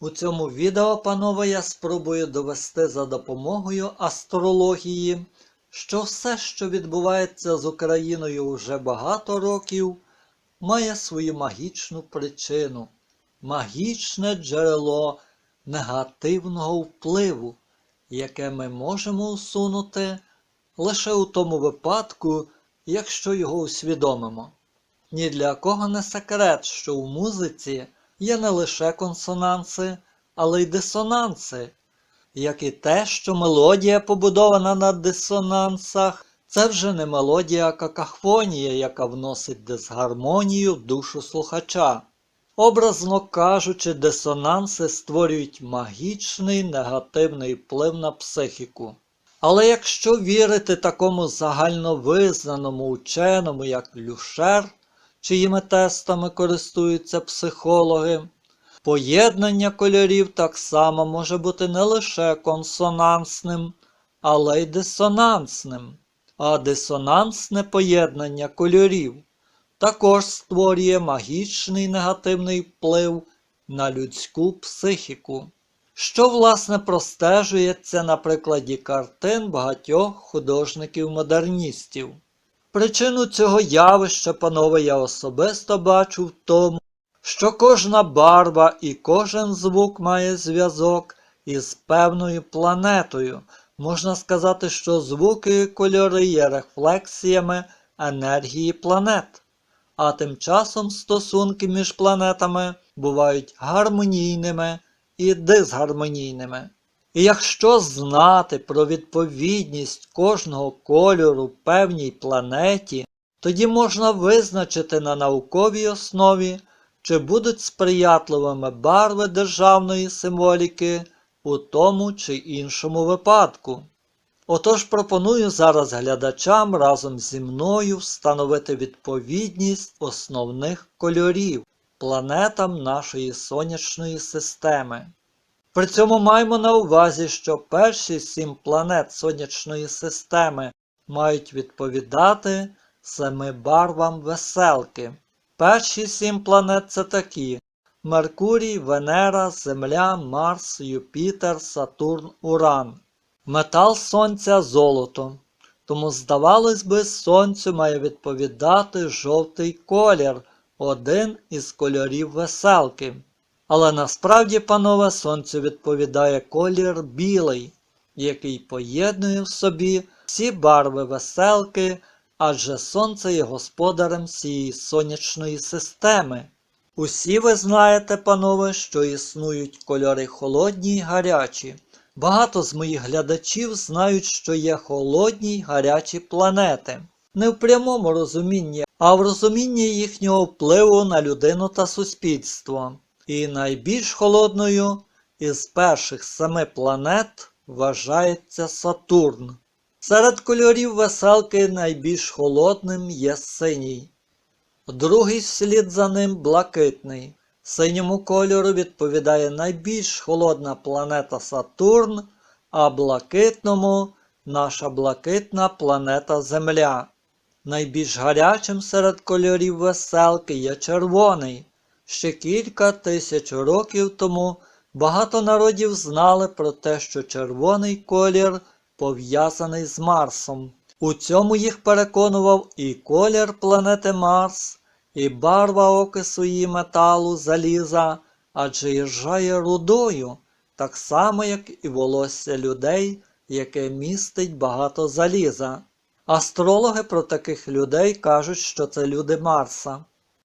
У цьому відео, панове, я спробую довести за допомогою астрології, що все, що відбувається з Україною вже багато років, має свою магічну причину, магічне джерело негативного впливу, яке ми можемо усунути лише у тому випадку, якщо його усвідомимо. Ні для кого не секрет, що у музиці є не лише консонанси, але й дисонанси, як і те, що мелодія побудована на дисонансах, це вже не мелодія, а какафонія, яка вносить дисгармонію в душу слухача. Образно кажучи, дисонанси створюють магічний негативний вплив на психіку. Але якщо вірити такому загальновизнаному ученому, як Люшер, чиїми тестами користуються психологи, поєднання кольорів так само може бути не лише консонансним, але й дисонансним. А дисонансне поєднання кольорів також створює магічний негативний вплив на людську психіку, що власне простежується на прикладі картин багатьох художників-модерністів. Причину цього явища, панове, я особисто бачу в тому, що кожна барва і кожен звук має зв'язок із певною планетою. Можна сказати, що звуки і кольори є рефлексіями енергії планет, а тим часом стосунки між планетами бувають гармонійними і дисгармонійними. І якщо знати про відповідність кожного кольору певній планеті, тоді можна визначити на науковій основі, чи будуть сприятливими барви державної символіки у тому чи іншому випадку. Отож пропоную зараз глядачам разом зі мною встановити відповідність основних кольорів планетам нашої сонячної системи. При цьому маємо на увазі, що перші сім планет сонячної системи мають відповідати семи барвам веселки. Перші сім планет це такі: Меркурій, Венера, Земля, Марс, Юпітер, Сатурн, Уран. Метал Сонця золото. Тому, здавалось би, Сонцю має відповідати жовтий колір, один із кольорів веселки. Але насправді, панове, сонцю відповідає колір білий, який поєднує в собі всі барви веселки, адже сонце є господарем цієї сонячної системи. Усі ви знаєте, панове, що існують кольори холодні й гарячі. Багато з моїх глядачів знають, що є холодні й гарячі планети. Не в прямому розумінні, а в розумінні їхнього впливу на людину та суспільство. І найбільш холодною із перших семи планет вважається Сатурн. Серед кольорів веселки найбільш холодним є синій. Другий вслід за ним блакитний. Синьому кольору відповідає найбільш холодна планета Сатурн, а блакитному наша блакитна планета Земля. Найбільш гарячим серед кольорів веселки є червоний. Ще кілька тисяч років тому багато народів знали про те, що червоний колір пов'язаний з Марсом. У цьому їх переконував і колір планети Марс, і барва окису її металу заліза, адже їжджає рудою, так само, як і волосся людей, яке містить багато заліза. Астрологи про таких людей кажуть, що це люди Марса.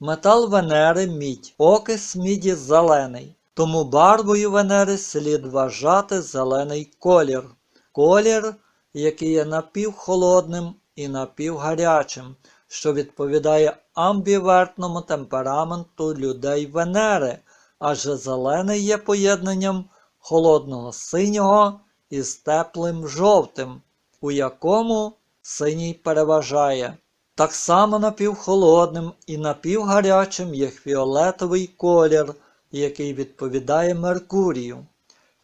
Метал Венери мідь, окис міді зелений, тому барвою Венери слід вважати зелений колір. Колір, який є напівхолодним і напівгарячим, що відповідає амбівертному темпераменту людей Венери, адже зелений є поєднанням холодного синього із теплим жовтим, у якому синій переважає. Так само напівхолодним і напівгарячим є фіолетовий колір, який відповідає Меркурію.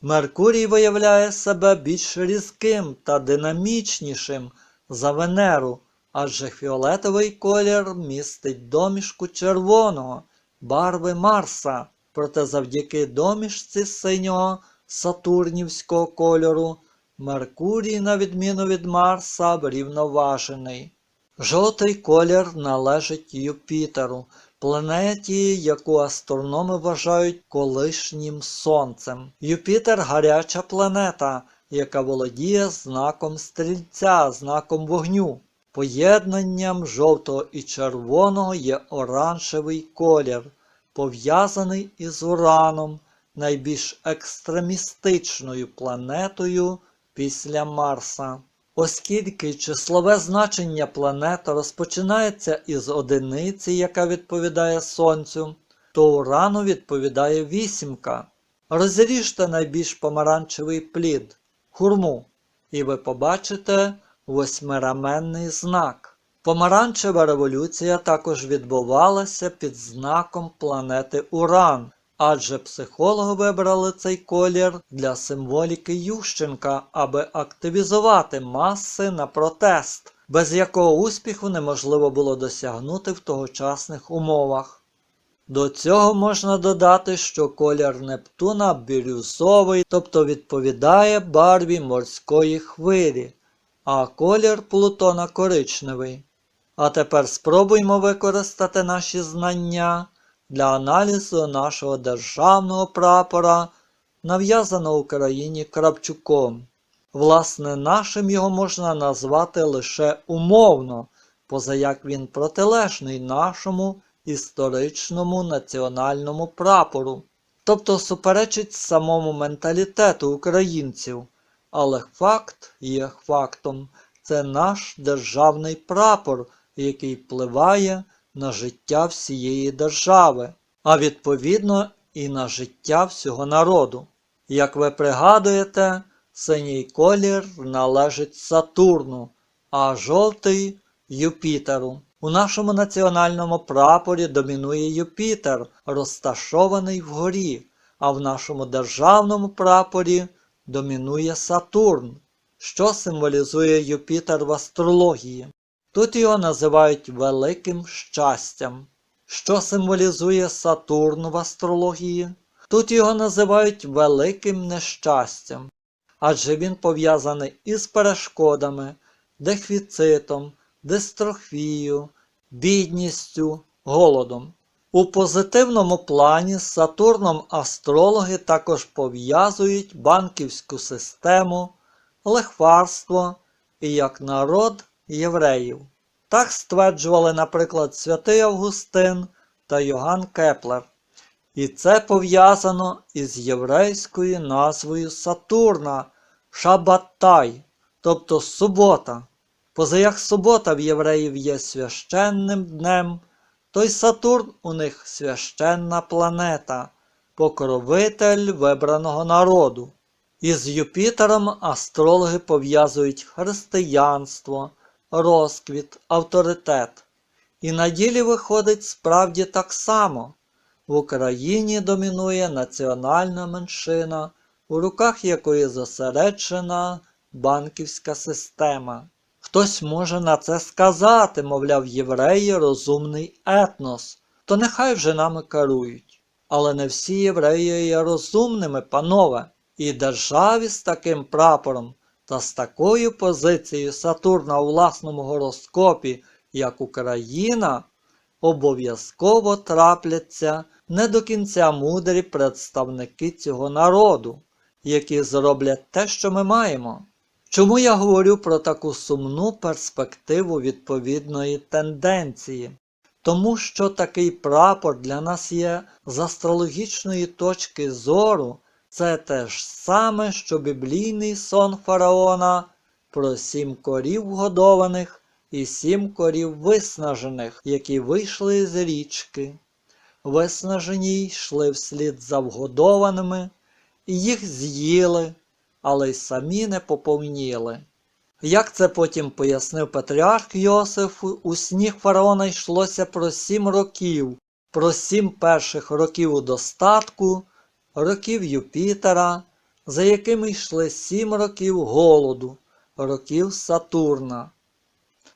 Меркурій виявляє себе більш різким та динамічнішим за Венеру, адже фіолетовий колір містить домішку червоного, барви Марса. проте завдяки домішці синього сатурнівського кольору Меркурій, на відміну від Марса, врівноважений. Жовтий колір належить Юпітеру, планеті, яку астрономи вважають колишнім сонцем. Юпітер гаряча планета, яка володіє знаком стрільця, знаком вогню. Поєднанням жовтого і червоного є оранжевий колір, пов'язаний із Ураном, найбільш екстремістичною планетою після Марса. Оскільки числове значення планети розпочинається із одиниці, яка відповідає Сонцю, то Урану відповідає вісімка. Розріжте найбільш помаранчевий плід хурму, і ви побачите восьмираменний знак. Помаранчева революція також відбувалася під знаком планети Уран, адже психологи вибрали цей колір для символіки Ющенка, аби активізувати маси на протест, без якого успіху неможливо було досягнути в тогочасних умовах. До цього можна додати, що колір Нептуна бірюзовий, тобто відповідає барві морської хвилі, а колір Плутона коричневий. А тепер спробуймо використати наші знання для аналізу нашого державного прапора, нав'язаного Україні Кравчуком. Власне, нашим його можна назвати лише умовно, позаяк він протилежний нашому історичному національному прапору, тобто суперечить самому менталітету українців. Але факт є фактом це наш державний прапор, який впливає на життя всієї держави, а відповідно і на життя всього народу. Як ви пригадуєте, синій колір належить Сатурну, а жовтий Юпітеру. У нашому національному прапорі домінує Юпітер, розташований вгорі, а в нашому державному прапорі домінує Сатурн, що символізує Юпітер в астрології. Тут його називають великим щастям. Що символізує Сатурн в астрології? Тут його називають великим нещастям, адже він пов'язаний із перешкодами, дефіцитом, дистрофією, бідністю, голодом. У позитивному плані з Сатурном астрологи також пов'язують банківську систему, лихварство і як народ євреїв. Так стверджували, наприклад, святий Августин та Йоганн Кеплер. І це пов'язано із єврейською назвою Сатурна Шабаттай, тобто субота. Позаяк субота в євреїв є священним днем, то й Сатурн у них священна планета, покровитель вибраного народу. Із Юпітером астрологи пов'язують християнство, розквіт, авторитет. І на ділі виходить справді так само. В Україні домінує національна меншина, у руках якої зосереджена банківська система. Хтось може на це сказати, мовляв, євреї розумний етнос, то нехай вже нами керують. Але не всі євреї є розумними, панове, і державі з таким прапором та з такою позицією Сатурна у власному гороскопі, як Україна, обов'язково трапляться не до кінця мудрі представники цього народу, які зроблять те, що ми маємо. Чому я говорю про таку сумну перспективу відповідної тенденції? Тому що такий прапор для нас є з астрологічної точки зору, це те ж саме, що біблійний сон фараона про сім корів годованих і сім корів виснажених, які вийшли з річки. Виснажені йшли вслід за вгодованими, і їх з'їли але й самі не поповніли. Як це потім пояснив патріарх Йосиф, у сніг фараона йшлося про сім років, про сім перших років у достатку, років Юпітера, за якими йшли сім років голоду, років Сатурна.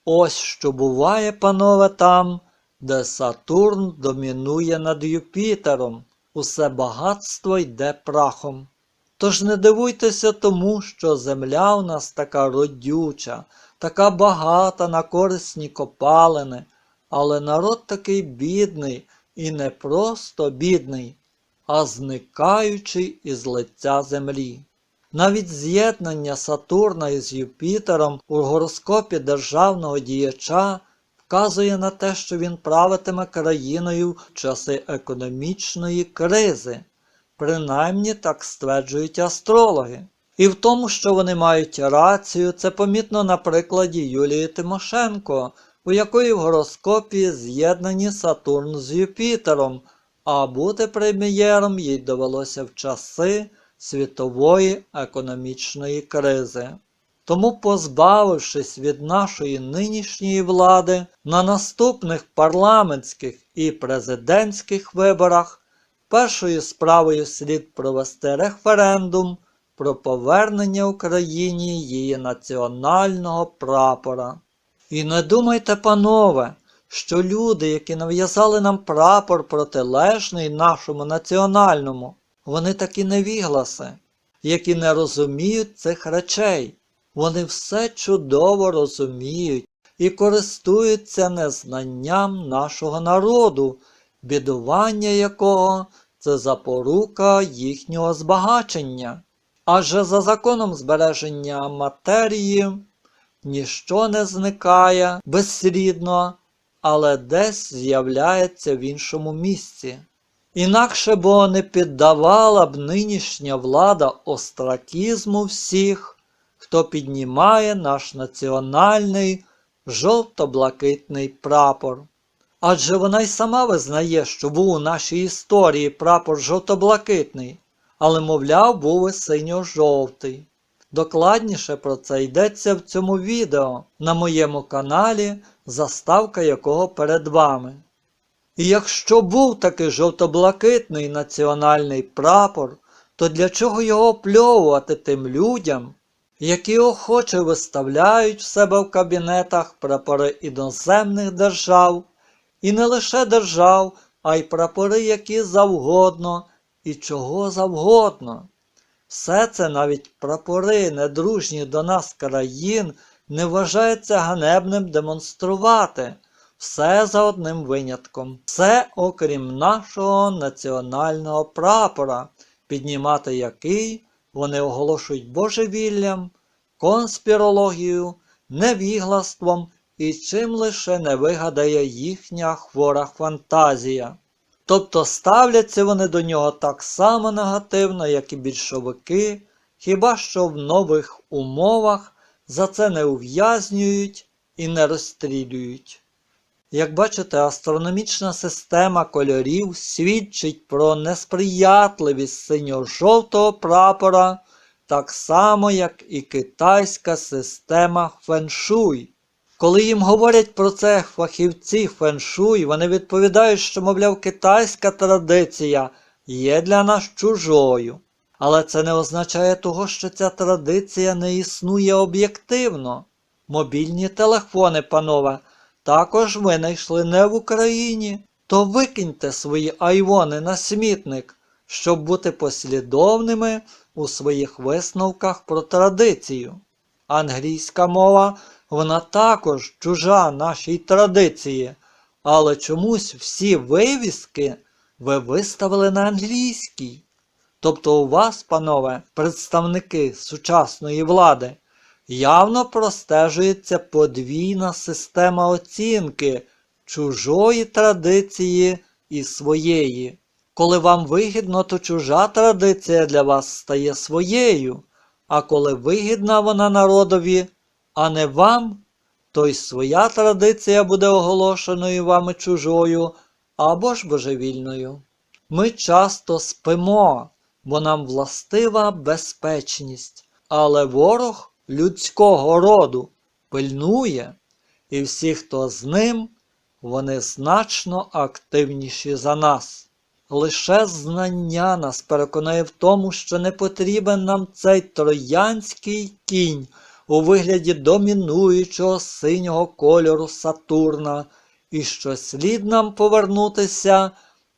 Ось що буває, панове, там, де Сатурн домінує над Юпітером. усе багатство йде прахом. Тож не дивуйтеся тому, що земля у нас така родюча, така багата на корисні копалини, але народ такий бідний і не просто бідний, а зникаючий із лиця землі. Навіть з'єднання Сатурна із Юпітером у гороскопі державного діяча вказує на те, що він правитиме країною в часи економічної кризи. Принаймні так стверджують астрологи. І в тому, що вони мають рацію, це помітно на прикладі Юлії Тимошенко, у якої в гороскопі з'єднані Сатурн з Юпітером, а бути прем'єром їй довелося в часи світової економічної кризи. Тому, позбавившись від нашої нинішньої влади, на наступних парламентських і президентських виборах першою справою слід провести референдум про повернення Україні її національного прапора. І не думайте, панове, що люди, які нав'язали нам прапор протилежний нашому національному, вони такі невігласи, які не розуміють цих речей. Вони все чудово розуміють і користуються незнанням нашого народу, бідування якого це запорука їхнього збагачення. Адже за законом збереження матерії ніщо не зникає безслідно, але десь з'являється в іншому місці. Інакше бо не піддавала б нинішня влада остракізму всіх, хто піднімає наш національний жовто-блакитний прапор. Адже вона й сама визнає, що був у нашій історії прапор жовто-блакитний, але, мовляв, був і синьо-жовтий. Докладніше про це йдеться в цьому відео на моєму каналі, заставка якого перед вами. І якщо був такий жовто-блакитний національний прапор, то для чого його опльовувати тим людям, які охоче виставляють в себе в кабінетах прапори іноземних держав, і не лише держав, а й прапори які завгодно і чого завгодно. Все це навіть прапори недружні до нас країн не вважається ганебним демонструвати. Все за одним винятком. Все окрім нашого національного прапора, піднімати який вони оголошують божевіллям, конспірологією, невіглаством і чим лише не вигадає їхня хвора фантазія. Тобто ставляться вони до нього так само негативно, як і більшовики, хіба що в нових умовах за це не ув'язнюють і не розстрілюють. Як бачите, астрономічна система кольорів свідчить про несприятливість синьо-жовтого прапора, так само, як і китайська система феншуй. Коли їм говорять про це фахівці феншуй, вони відповідають, що, мовляв, китайська традиція є для нас чужою. Але це не означає того, що ця традиція не існує об'єктивно. Мобільні телефони, панове, також винайшли не в Україні. То викиньте свої айвони на смітник, щоб бути послідовними у своїх висновках про традицію. Англійська мова вона також чужа нашій традиції, але чомусь всі вивіски ви виставили на англійській. Тобто у вас, панове, представники сучасної влади, явно простежується подвійна система оцінки чужої традиції і своєї. Коли вам вигідно, то чужа традиція для вас стає своєю, а коли вигідна вона народові, а не вам, то й своя традиція буде оголошеною вами чужою або ж божевільною. Ми часто спимо, бо нам властива безпечність, але ворог людського роду пильнує, і всі, хто з ним, вони значно активніші за нас. Лише знання нас переконає в тому, що не потрібен нам цей троянський кінь у вигляді домінуючого синього кольору Сатурна, і що слід нам повернутися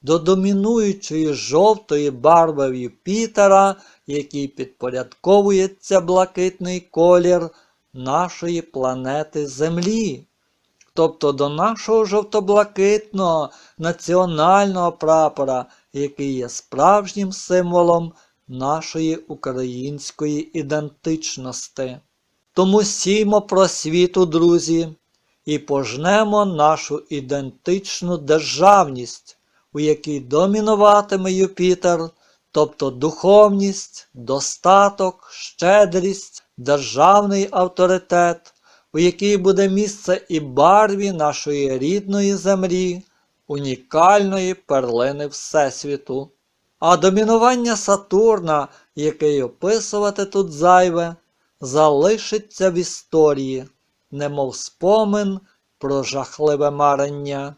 до домінуючої жовтої барви Юпітера, який підпорядковується блакитний колір нашої планети Землі, тобто до нашого жовто-блакитного національного прапора, який є справжнім символом нашої української ідентичності. Тому сіймо просвіту, друзі, і пожнемо нашу ідентичну державність, у якій домінуватиме Юпітер, тобто духовність, достаток, щедрість, державний авторитет, у якій буде місце і барві нашої рідної землі, унікальної перлини Всесвіту. А домінування Сатурна, який описувати тут зайве, залишиться в історії, немов спомин про жахливе марення.